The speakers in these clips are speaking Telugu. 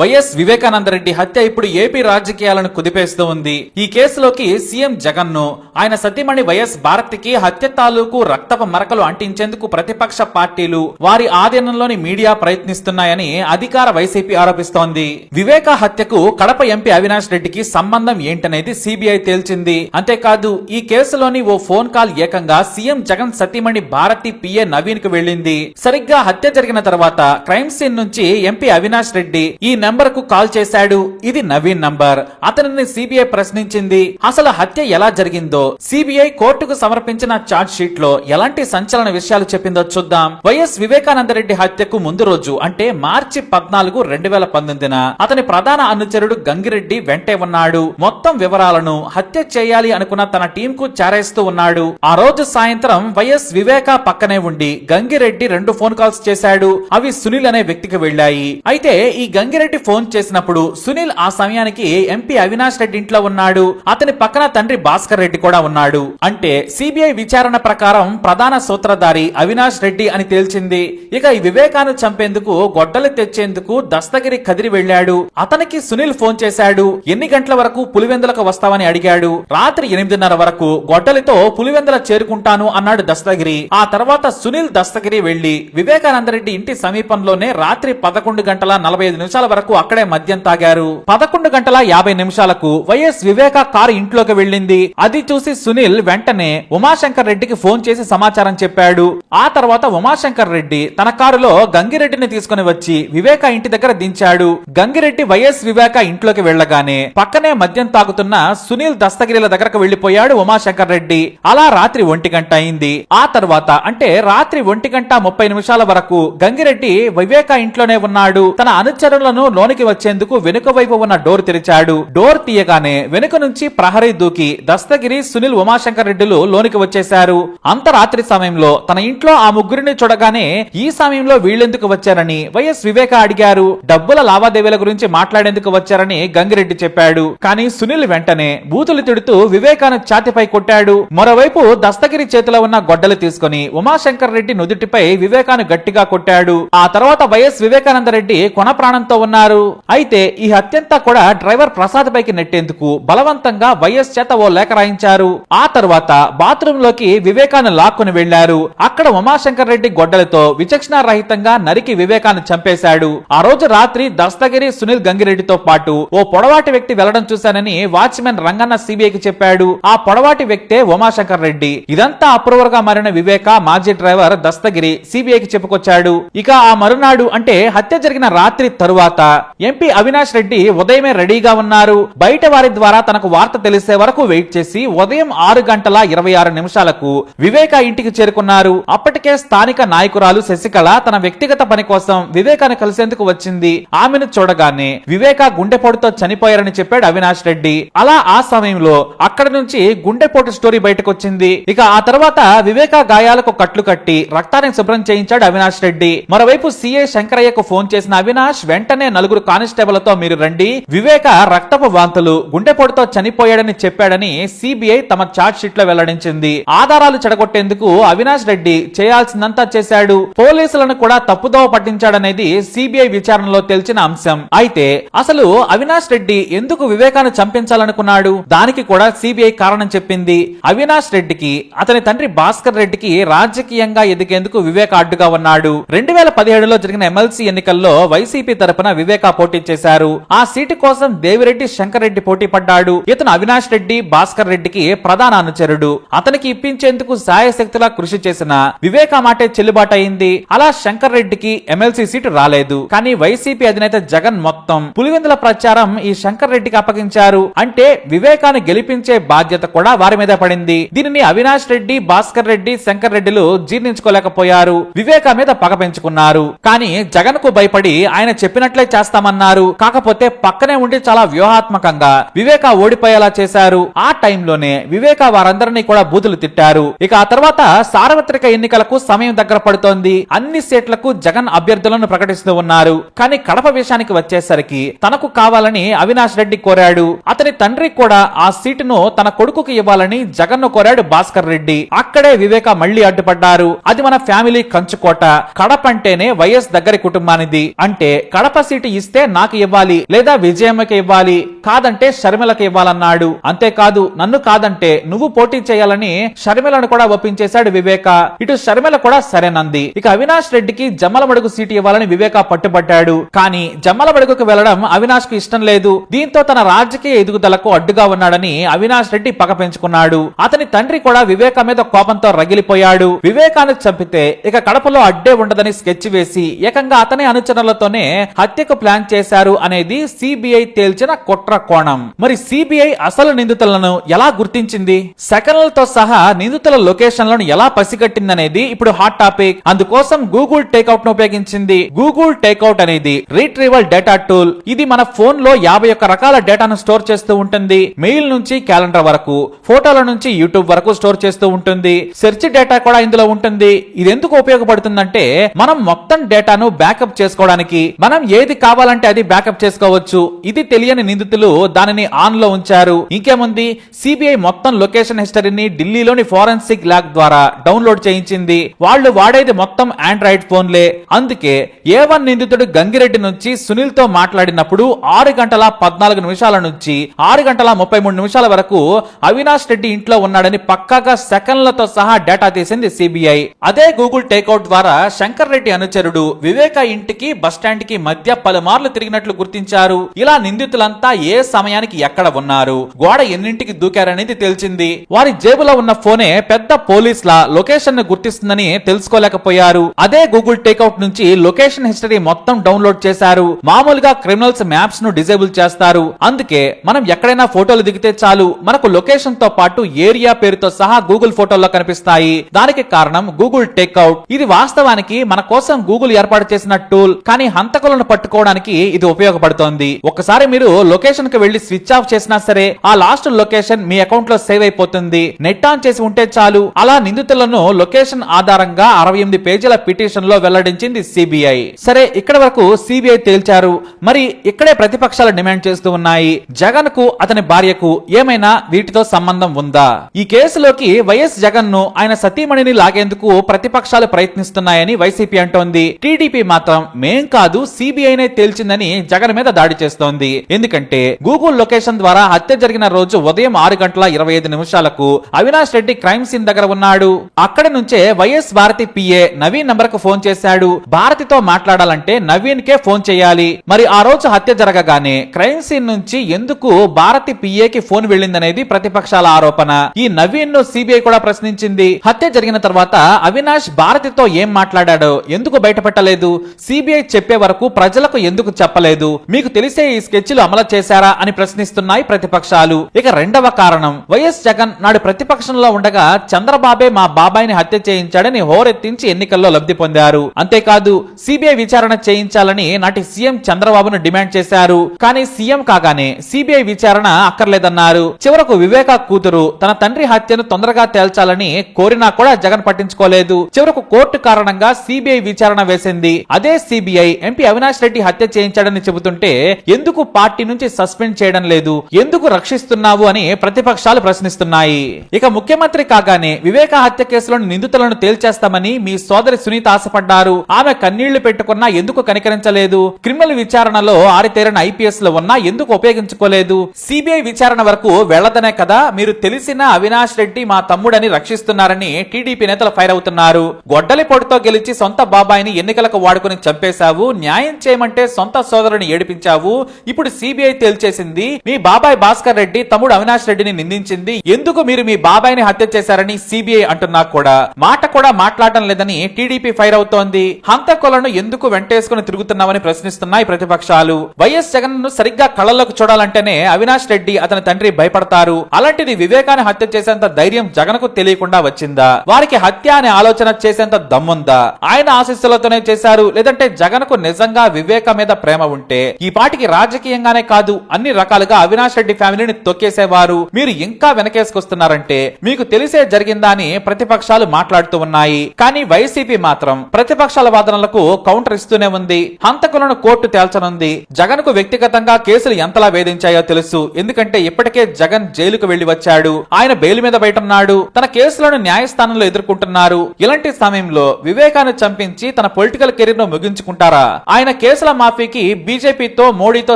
వైఎస్ వివేకానందరెడ్డి హత్య ఇప్పుడు ఏపీ రాజకీయాలను కుదిపేస్తూ ఉంది. ఈ కేసులోకి సీఎం జగన్ను ఆయన సతీమణి వైఎస్ భారతికి హత్య తాలూకు రక్తపు మరకలు అంటించేందుకు ప్రతిపక్ష పార్టీలు వారి ఆధీనంలోని మీడియా ప్రయత్నిస్తున్నాయని అధికార వైసీపీ ఆరోపిస్తోంది. వివేక హత్యకు కడప ఎంపీ అవినాష్ రెడ్డికి సంబంధం ఏంటనేది సిబిఐ తేల్చింది. అంతేకాదు ఈ కేసులోని ఓ ఫోన్ కాల్ ఏకంగా సీఎం జగన్ సతీమణి భారతి పిఏ నవీన్కు వెళ్ళింది. సరిగ్గా హత్య జరిగిన తర్వాత క్రైమ్ సీన్ నుంచి ఎంపీ అవినాష్ రెడ్డి ఈ నెంబర్కు కాల్ చేశాడు. ఇది నవీన్ నంబర్. అతనిని సిబిఐ ప్రశ్నించింది. అసలు హత్య ఎలా జరిగిందో సిబిఐ కోర్టుకు సమర్పించిన చార్జ్ షీట్లో ఎలాంటి సంచలన విషయాలు చెప్పిందో చూద్దాం. వైఎస్ వివేకానందరెడ్డి హత్యకు ముందు రోజు అంటే మార్చి పద్నాలుగు రెండు వేల పంతొమ్మిదిన అతని ప్రధాన అనుచరుడు గంగిరెడ్డి వెంటే ఉన్నాడు. మొత్తం వివరాలను హత్య చేయాలి అనుకున్న తన టీం కు చేరేస్తూ ఉన్నాడు. ఆ రోజు సాయంత్రం వైఎస్ వివేక పక్కనే ఉండి గంగిరెడ్డి రెండు ఫోన్ కాల్స్ చేశాడు. అవి సునీల్ అనే వ్యక్తికి వెళ్ళాయి. అయితే ఈ గంగిరెడ్డి ఫోన్ చేసినప్పుడు సునీల్ ఆ సమయానికి ఎంపీ అవినాష్ రెడ్డి ఇంట్లో ఉన్నాడు. అతని పక్కన తండ్రి భాస్కర్ రెడ్డి కూడా ఉన్నాడు. అంటే సిబిఐ విచారణ ప్రకారం ప్రధాన సూత్రధారి అవినాష్ రెడ్డి అని తేల్చింది. ఇక ఈ వివేకాన్ని చంపేందుకు గొడ్డలు తెచ్చేందుకు దస్తగిరి కదిరి వెళ్ళాడు. అతనికి సునీల్ ఫోన్ చేశాడు. ఎన్ని గంటల వరకు పులివెందులకు వస్తావని అడిగాడు. రాత్రి ఎనిమిదిన్నర వరకు గొడ్డలితో పులివెందుల చేరుకుంటాను అన్నాడు దస్తగిరి. ఆ తర్వాత సునీల్ దస్తగిరి వెళ్ళి వివేకానందరెడ్డి ఇంటి సమీపంలోనే రాత్రి పదకొండు గంటల నలభై ఐదు నిమిషాల వరకు వరకు అక్కడే మద్యం తాగారు. పదకొండు గంటల యాభై నిమిషాలకు వైఎస్ వివేక కారు ఇంట్లోకి వెళ్ళింది. అది చూసి సునీల్ వెంటనే ఉమాశంకర్ రెడ్డికి ఫోన్ చేసి సమాచారం చెప్పాడు. ఆ తర్వాత ఉమాశంకర్ రెడ్డి తన కారులో గంగిరెడ్డిని తీసుకుని వచ్చి వివేక ఇంటి దగ్గర దించాడు. గంగిరెడ్డి వైఎస్ వివేక ఇంట్లోకి వెళ్ళగానే పక్కనే మద్యం తాగుతున్న సునీల్ దస్తగిరిల దగ్గరకు వెళ్ళిపోయాడు ఉమాశంకర్ రెడ్డి. అలా రాత్రి ఒంటి గంట అయింది. ఆ తర్వాత అంటే రాత్రి ఒంటి గంట ముప్పై నిమిషాల వరకు గంగిరెడ్డి వివేక ఇంట్లోనే ఉన్నాడు. తన అనుచరులను లోనికి వచ్చేందుకు వెనుక వైపు ఉన్న డోర్ తెరిచాడు. డోర్ తీయగానే వెనుక నుంచి ప్రహరీ దూకి దస్తగిరి సునీల్ ఉమాశంకర్ రెడ్డిలు లోనికి వచ్చేశారు. అంత రాత్రి సమయంలో తన ఇంట్లో ఆ ముగ్గురిని చూడగానే ఈ సమయంలో వీళ్ళెందుకు వచ్చారని వైఎస్ వివేక అడిగారు. డబ్బుల లావాదేవీల గురించి మాట్లాడేందుకు వచ్చారని గంగిరెడ్డి చెప్పాడు. కానీ సునీల్ వెంటనే బూతులు తిడుతూ వివేకాను ఛాతిపై కొట్టాడు. మరోవైపు దస్తగిరి చేతిలో ఉన్న గొడ్డలు తీసుకుని ఉమాశంకర్ రెడ్డి నుదుటిపై వివేకాను గట్టిగా కొట్టాడు. ఆ తర్వాత వైఎస్ వివేకానంద రెడ్డి కొన ప్రాణంతో అన్నారు అయితే ఈ హత్యంతా కూడా డ్రైవర్ ప్రసాద్ పైకి నెట్టేందుకు బలవంతంగా వైఎస్ చేత ఓ లేఖ రాయించారు. ఆ తర్వాత బాత్రూమ్లోకి వివేకాను లాక్కుని వెళ్ళారు అక్కడ ఉమాశంకర్ రెడ్డి గొడ్డలతో విచక్షణ రహితంగా నరికి వివేకాన్ని చంపేశాడు. ఆ రోజు రాత్రి దస్తగిరి సునీల్ గంగిరెడ్డితో పాటు ఓ పొడవాటి వ్యక్తి వెళ్ళడం చూశానని వాచ్మెన్ రంగన్న సిబిఐకి చెప్పాడు. ఆ పొడవాటి వ్యక్తే ఉమాశంకర్ రెడ్డి. ఇదంతా అప్రూవర్గా మారిన వివేక మాజీ డ్రైవర్ దస్తగిరి సిబిఐకి చెప్పుకొచ్చాడు. ఇక ఆ మరునాడు అంటే హత్య జరిగిన రాత్రి తరువాత ఎంపీ అవినాష్ రెడ్డి ఉదయమే రెడీగా ఉన్నారు. బయట వారి ద్వారా తనకు వార్త తెలిసే వరకు వెయిట్ చేసి ఉదయం ఆరు గంటల ఇరవై ఆరు నిమిషాలకు వివేక ఇంటికి చేరుకున్నారు. అప్పటికే స్థానిక నాయకురాలు శశికళ తన వ్యక్తిగత పని కోసం వివేకాను కలిసేందుకు వచ్చింది. ఆమెను చూడగానే వివేక గుండెపోటుతో చనిపోయారని చెప్పాడు అవినాష్ రెడ్డి. అలా ఆ సమయంలో అక్కడ నుంచి గుండెపోటు స్టోరీ బయటకు వచ్చింది ఇక ఆ తర్వాత వివేక గాయాలకు కట్లు కట్టి రక్తాన్ని శుభ్రం చేయించాడు అవినాష్ రెడ్డి. మరోవైపు సీఏ శంకరయ్యకు ఫోన్ చేసిన అవినాష్ వెంటనే నలుగురు కానిస్టేబుల్తో మీరు రండి. వివేక రక్తపు వాంతులు గుండెపోటుతో చనిపోయాడని చెప్పాడని సిబిఐ తమ చార్జ్ షీట్లో వెల్లడించింది. ఆధారాలు చెడగొట్టేందుకు అవినాష్ రెడ్డి చేయాల్సిందంతా చేశాడు. పోలీసులను కూడా తప్పుదోవ పట్టించాడనేది సిబిఐ విచారణలో తెలిసిన అంశం. అయితే అసలు అవినాష్ రెడ్డి ఎందుకు వివేకాన్ని చంపించాలనుకున్నాడు? దానికి కూడా సిబిఐ కారణం చెప్పింది. అవినాష్ రెడ్డికి అతని తండ్రి భాస్కర్ రెడ్డికి రాజకీయంగా ఎదిగేందుకు వివేక అడ్డుగా ఉన్నాడు. రెండు వేల పదిహేడులో జరిగిన ఎమ్మెల్సీ ఎన్నికల్లో వైసీపీ తరపున వివేక్ పోటీ చేశారు. ఆ సీటు కోసం దేవిరెడ్డి శంకర్ రెడ్డి పోటీ పడ్డాడు. ఇతను అవినాష్ రెడ్డి భాస్కర్ రెడ్డికి ప్రధాన అనుచరుడు? అతనికి ఇప్పించేందుకు సాయశక్తిలా కృషి చేసిన వివేక మాటే చెల్లుబాటు అయింది అలా శంకర్ రెడ్డికి ఎమ్మెల్సీ సీటు రాలేదు. కానీ వైసీపీ అధినేత జగన్ మొత్తం పులివెందుల ప్రచారం ఈ శంకర్ రెడ్డికి అప్పగించారు. అంటే వివేకాన్ని గెలిపించే బాధ్యత కూడా వారి మీద పడింది. దీనిని అవినాష్ రెడ్డి భాస్కర్ రెడ్డి శంకర్ రెడ్డిలు జీర్ణించుకోలేకపోయారు. వివేక మీద పగ పెంచుకున్నారు. కానీ జగన్కు భయపడి ఆయన చెప్పినట్లే చేస్తామన్నారు. కాకపోతే పక్కనే ఉండి చాలా వ్యూహాత్మకంగా వివేక ఓడిపోయేలా చేశారు. ఆ టైంలోనే వివేక వారందరినీ కూడా బూతులు తిట్టారు. ఇక ఆ తర్వాత సార్వత్రిక ఎన్నికలకు సమయం దగ్గర పడుతోంది. అన్ని సీట్లకు జగన్ అభ్యర్థులను ప్రకటిస్తూ ఉన్నారు. కానీ కడప విషయానికి వచ్చేసరికి తనకు కావాలని అవినాష్ రెడ్డి కోరాడు. అతని తండ్రి కూడా ఆ సీటును తన కొడుకుకి ఇవ్వాలని జగన్ను కోరాడు భాస్కర్ రెడ్డి. అక్కడే వివేక మళ్ళీ అడ్డుపడ్డారు. అది మన ఫ్యామిలీ కంచుకోట. కడప అంటేనే వైఎస్ దగ్గరి కుటుంబానిది. అంటే కడప సీటు సీటు ఇస్తే నాకు ఇవ్వాలి లేదా విజయమ్మకి ఇవ్వాలి. కాదంటే షర్మిలకి ఇవ్వాలన్నాడు. అంతేకాదు నన్ను కాదంటే నువ్వు పోటీ చేయాలని షర్మిలను కూడా ఒప్పించేశాడు వివేక. ఇటు షర్మిల కూడా సరేనంది. ఇక అవినాష్ రెడ్డికి జమ్మలమడుగు సీటు ఇవ్వాలని వివేక పట్టుబట్టాడు కానీ జమ్మలమడుగుకు వెళ్ళడం అవినాష్కు ఇష్టం లేదు. దీంతో తన రాజకీయ ఎదుగుదలకు అడ్డుగా ఉన్నాడని అవినాష్ రెడ్డి పగ పెంచుకున్నాడు. అతని తండ్రి కూడా వివేక మీద కోపంతో రగిలిపోయాడు. వివేకాన్ని చంపితే ఇక కడపలో అడ్డే ఉండదని స్కెచ్ వేసి ఏకంగా అతని అనుచరులతోనే హత్యకు ప్లాన్ చేశారు అనేది సిబిఐ తేల్చిన కుట్ర కోణం. మరి సిబిఐ అసలు నిందితులను ఎలా గుర్తించింది? సెకండ్లతో సహా నిందితుల లొకేషన్లను ఎలా పసిగట్టిందనేది ఇప్పుడు హాట్ టాపిక్. అందుకోసం గూగుల్ టేక్అవుట్ను ఉపయోగించింది. గూగుల్ టేక్అవుట్ అనేది రీట్రీవల్ డేటా టూల్. ఇది మన ఫోన్లో యాభై ఒక్క రకాల డేటాను స్టోర్ చేస్తూ ఉంటుంది. మెయిల్ నుంచి క్యాలెండర్ వరకు ఫోటోల నుంచి యూట్యూబ్ వరకు స్టోర్ చేస్తూ ఉంటుంది. సెర్చ్ డేటా కూడా ఇందులో ఉంటుంది. ఇది ఎందుకు ఉపయోగపడుతుందంటే మనం మొత్తం డేటాను బ్యాకప్ చేసుకోవడానికి మనం ఏది కావాలంటే అది బ్యాకప్ చేసుకోవచ్చు. ఇది తెలియని నిందితులు దానిని ఆన్లో ఉంచారు. ఇంకేముంది? సిబిఐ మొత్తం లొకేషన్ హిస్టరీని ఢిల్లీలోని ఫోరెన్సిక్ ల్యాబ్ ద్వారా డౌన్లోడ్ చేయించింది. వాళ్ళు వాడేది మొత్తం ఆండ్రాయిడ్ ఫోన్లే. అందుకే ఏ వన్ నిందితుడు గంగిరెడ్డి నుంచి సునీల్తో మాట్లాడినప్పుడు ఆరు గంటల పద్నాలుగు నిమిషాల నుంచి ఆరు గంటల ముప్పై మూడు నిమిషాల వరకు అవినాష్ రెడ్డి ఇంట్లో ఉన్నాడని పక్కాగా సెకండ్లతో సహా డేటా తీసింది సిబిఐ అదే గూగుల్ టేక్అవుట్ ద్వారా శంకర్ రెడ్డి అనుచరుడు వివేక ఇంటికి బస్టాండ్కి మధ్య పలుమార్లు తిరిగినట్లు గుర్తించారు. ఇలా నిందితులంతా ఏ సమయానికి ఎక్కడ ఉన్నారు? గోడ ఎన్నింటికి దూకారనేది తెలిసింది. వారి జేబులో ఉన్న ఫోనే పెద్ద పోలీసుల లొకేషన్ను గుర్తిస్తుందని తెలుసుకోలేకపోయారు. అదే గూగుల్ టేక్అవుట్ నుంచి లొకేషన్ హిస్టరీ మొత్తం డౌన్లోడ్ చేశారు. మామూలుగా క్రిమినల్స్ మ్యాప్స్ను డిజేబుల్ చేస్తారు. అందుకే మనం ఎక్కడైనా ఫోటోలు దిగితే చాలు. మనకు లొకేషన్తో పాటు ఏరియా పేరుతో సహా గూగుల్ ఫోటోల్లో కనిపిస్తాయి. దానికి కారణం గూగుల్ టేక్అవుట్. ఇది వాస్తవానికి మన కోసం గూగుల్ ఏర్పాటు చేసిన టూల్. కానీ హంతకులను పట్టుకోవడానికి ఇది ఉపయోగపడుతోంది. ఒకసారి మీరు లొకేషన్కి వెళ్ళి స్విచ్ ఆఫ్ చేసినా సరే ఆ లాస్ట్ లొకేషన్ మీ అకౌంట్లో సేవ్ అయిపోతుంది. నెట్ ఆన్ చేసి ఉంటే చాలు. అలా నిందితులను లొకేషన్ ఆధారంగా అరవై ఎనిమిది పేజీల పిటిషన్లో వెల్లడించింది సిబిఐ. సరే ఇక్కడ వరకు సిబిఐ తేల్చారు. మరి ఇక్కడే ప్రతిపక్షాలు డిమాండ్ చేస్తూ ఉన్నాయి. జగన్కు అతని భార్యకు ఏమైనా వీటితో సంబంధం ఉందా? ఈ కేసులోకి వైఎస్ జగన్ను ఆయన సతీమణిని లాగేందుకు ప్రతిపక్షాలు ప్రయత్నిస్తున్నాయని వైసీపీ అంటోంది. టీడీపీ మాత్రం మేం కాదు సిబిఐనే తేల్చిందని జగన్ మీద దాడి చేస్తోంది. ఎందుకంటే గూగుల్ లొకేషన్ ద్వారా హత్య జరిగిన రోజు ఉదయం ఆరు గంటల ఇరవై ఐదు నిమిషాలకు అవినాష్ రెడ్డి క్రైమ్ సీన్ దగ్గర ఉన్నాడు. అక్కడి నుంచే వైఎస్ భారతి పిఏ నవీన్ నంబర్కు ఫోన్ చేశాడు. భారతితో మాట్లాడాలంటే నవీన్ కే ఫోన్ చేయాలి. మరి ఆ రోజు హత్య జరగగానే క్రైమ్ సీన్ నుంచి ఎందుకు భారతి పిఏ కి ఫోన్ వెళ్ళిందనేది ప్రతిపక్షాల ఆరోపణ. ఈ నవీన్ను సిబిఐ కూడా ప్రశ్నించింది. హత్య జరిగిన తర్వాత అవినాష్ భారతితో ఏం మాట్లాడాడో ఎందుకు బయటపెట్టలేదు? సిబిఐ చెప్పే వరకు ప్రజలకు ఎందుకు చెప్పలేదు? మీకు తెలిసే ఈ స్కెచ్లు అమలు చేశారా అని ప్రశ్నిస్తున్నాయి ప్రతిపక్షాలు. ఇక రెండవ కారణం. వైఎస్ జగన్ నాడు ప్రతిపక్షంలో ఉండగా చంద్రబాబే మా బాబాయిని హత్య చేయించాడని హోరెత్తించి ఎన్నికల్లో లబ్ధి పొందారు. అంతేకాదు సిబిఐ విచారణ చేయించాలని నాటి సీఎం చంద్రబాబును డిమాండ్ చేశారు. కానీ సీఎం కాగానే సిబిఐ విచారణ అక్కర్లేదన్నారు. చివరకు వివేక కూతురు తన తండ్రి హత్యను తొందరగా తేల్చాలని కోరినా కూడా జగన్ పట్టించుకోలేదు. చివరకు కోర్టు కారణంగా సిబిఐ విచారణ వేసింది. అదే సిబిఐ ఎంపీ అవినాష్ రెడ్డి హత్య చేయించాడని చెబుతుంటే ఎందుకు పార్టీ నుంచి సస్పెండ్ చేయడం లేదు? ఎందుకు రక్షిస్తున్నావు అని ప్రతిపక్షాలు ప్రశ్నిస్తున్నాయి. ఇక ముఖ్యమంత్రి కాగానే వివేక హత్య కేసులోని నిందితులను తేల్చేస్తామని మీ సోదరి సునీత ఆశపడ్డారు. ఆమె కన్నీళ్ళు పెట్టుకున్నా ఎందుకు కనికరించలేదు? క్రిమినల్ విచారణలో ఆరితేరిన ఐపీఎస్లో ఉన్నా ఎందుకు ఉపయోగించుకోలేదు? సిబిఐ విచారణ వరకు వెళ్ళదనే కదా మీరు తెలిసిన అవినాష్ రెడ్డి మా తమ్ముడని రక్షిస్తున్నారని టీడీపీ నేతలు ఫైర్ అవుతున్నారు. గొడ్డలి పొడితో గెలిచి సొంత బాబాయిని ఎన్నికలకు వాడుకుని చంపేశావు. న్యాయం చేయమంటే సొంత సోదరుని ఏడిపించావు? ఇప్పుడు సిబిఐ తేల్చేసింది. మీ బాబాయ్ భాస్కర్ రెడ్డి తమ్ముడు అవినాష్ రెడ్డిని నిందించింది. ఎందుకు మీరు మీ బాబాయ్ని హత్య చేశారని సిబిఐ అంటున్నా కూడా. మాట కూడా మాట్లాడటం లేదని టీడీపీ ఫైర్ అవుతోంది. హంతకులను ఎందుకు వెంటేసుకుని తిరుగుతున్నామని ప్రశ్నిస్తున్నాయి ప్రతిపక్షాలు. వైఎస్ జగన్ను సరిగ్గా కళ్ళలోకి చూడాలంటేనే అవినాష్ రెడ్డి అతని తండ్రి భయపడతారు. అలాంటిది వివేకాన్ని హత్య చేసేంత ధైర్యం జగన్కు తెలియకుండా వచ్చిందా? వారికి హత్య అనే ఆలోచన చేసేంత దమ్ముందా? ఆయన ఆశీస్సులతోనే చేశారు. లేదంటే జగన్కు నిజంగా వివేక్ మీద ప్రేమ ఉంటే ఈ పాటికి రాజకీయంగానే కాదు అన్ని రకాలుగా అవినాష్ రెడ్డి ఫ్యామిలీని తొక్కేసేవారు. మీరు ఇంకా వెనకేసుకొస్తున్నారంటే మీకు తెలిసే జరిగిందా అని ప్రతిపక్షాలు మాట్లాడుతూ ఉన్నాయి. కానీ వైసీపీ మాత్రం ప్రతిపక్షాల వాదనలకు కౌంటర్ ఇస్తూనే ఉంది. హంతకులను కోర్టు తేల్చనుంది. జగన్కు వ్యక్తిగతంగా కేసులు ఎంతలా వేధించాయో తెలుసు. ఎందుకంటే ఇప్పటికే జగన్ జైలుకు వెళ్ళి వచ్చాడు. ఆయన బెయిల్ మీద బయటన్నాడు. తన కేసులను న్యాయస్థానంలో ఎదుర్కొంటున్నారు. ఇలాంటి సమయంలో వివేకాన్ని చంపించి తన పొలిటికల్ కెరీర్ను ముగించుకుంటారా? ఆయన కేసుల మాఫీకి బీజేపీతో మోడీతో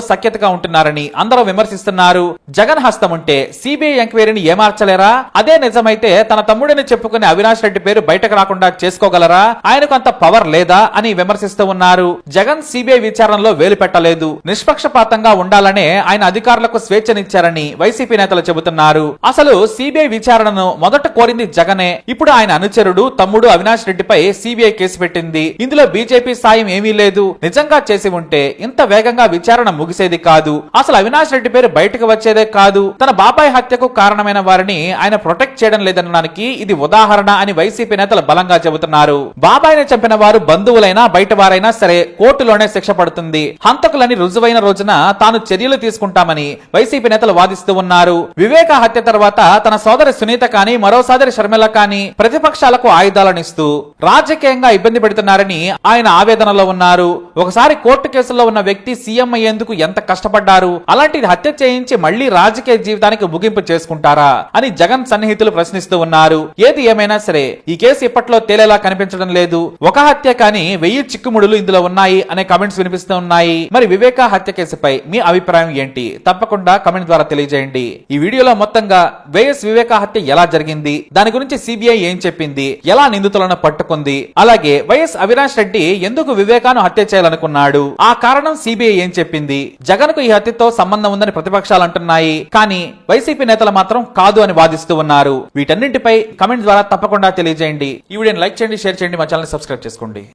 సఖ్యతగా ఉంటున్నారని అందరూ విమర్శిస్తున్నారు. జగన్ హస్తం ఉంటే సిబిఐ ఎంక్వైరీని ఏమార్చలేరా? అదే నిజమైతే తన తమ్ముడిని చెప్పుకునే అవినాష్ రెడ్డి పేరు బయటకు రాకుండా చేసుకోగలరా? ఆయనకు అంత పవర్ లేదా అని విమర్శిస్తూ ఉన్నారు. జగన్ సిబిఐ విచారణలో వేలు పెట్టలేదు. నిష్పక్షపాతంగా ఉండాలనే ఆయన అధికారులకు స్వేచ్ఛనిచ్చారని వైసీపీ నేతలు చెబుతున్నారు. అసలు సిబిఐ విచారణను మొదట కోరింది జగనే ఇప్పుడు ఆయన అనుచరుడు తమ్ముడు అవినాష్ రెడ్డిపై సిబిఐ కేసు పెట్టింది. ఇందులో బీజేపీ సాయం ఏమీ లేదు. నిజంగా చేసి ఉంటే ఇంత వేగంగా విచారణ ముగిసేది కాదు. అసలు అవినాష్ రెడ్డి పేరు బయటకు వచ్చేదే కాదు. తన బాబాయ్ హత్యకు కారణమైన వారిని ఆయన ప్రొటెక్ట్ చేయడం లేదనడానికి ఇది ఉదాహరణ అని వైసీపీ నేతలు బలంగా చెబుతున్నారు. బాబాయ్ని చంపిన వారు బంధువులైనా బయట వారైనా సరే కోర్టులోనే శిక్ష పడుతుంది. హంతకులని రుజువైన రోజున తాను చర్యలు తీసుకుంటామని వైసీపీ నేతలు వాదిస్తూ ఉన్నారు. వివేక హత్య తర్వాత తన సోదరి సునీత కానీ మరో సోదరి షర్మిల కానీ ప్రతిపక్షాలకు ఆయుధాలనిస్తూ రాజకీయంగా ఇబ్బంది పెడుతున్నారని ఆయన ఆవేదనలో ఉన్నారు. ఒకసారి కోర్టు కేసులో ఉన్న వ్యక్తి సీఎం అయ్యేందుకు ఎంత కష్టపడ్డారు? అలాంటిది హత్య చేయించి మళ్ళీ రాజకీయ జీవితానికి ముగింపు చేసుకుంటారా? అని జగన్ సన్నిహితులు ప్రశ్నిస్తూ ఉన్నారు. ఏది ఏమైనా సరే ఈ కేసు ఇప్పట్లో తేలేలా కనిపించడం లేదు. ఒక హత్య కానీ వెయ్యి చిక్కుముడులు ఇందులో ఉన్నాయి అనే కమెంట్స్ వినిపిస్తూ ఉన్నాయి. మరి వివేక హత్య కేసుపై మీ అభిప్రాయం ఏంటి? తప్పకుండా కమెంట్ ద్వారా తెలియజేయండి. ఈ వీడియోలో మొత్తంగా వైఎస్ వివేక హత్య ఎలా జరిగింది? దాని గురించి సిబిఐ ఏం చెప్పింది? ఎలా నిందితులను పట్టుకుంది? అలాగే వైఎస్ అవినాష్ రెడ్డి ఎందుకు వివేకాను హత్య చేయాలనుకున్నాడు? ఆ కారణం సిబిఐ ఏం చెప్పింది? జగన్కు ఈ హత్యతో సంబంధం ఉందని ప్రతిపక్షాలు అంటున్నాయి కానీ వైసీపీ నేతలు మాత్రం కాదు అని వాదిస్తూ ఉన్నారు. వీటన్నింటిపై కమెంట్ ద్వారా తప్పకుండా తెలియజేయండి. ఈ వీడియోని లైక్ చేయండి షేర్ చేయండి మా ఛానల్ సబ్స్క్రైబ్ చేసుకోండి.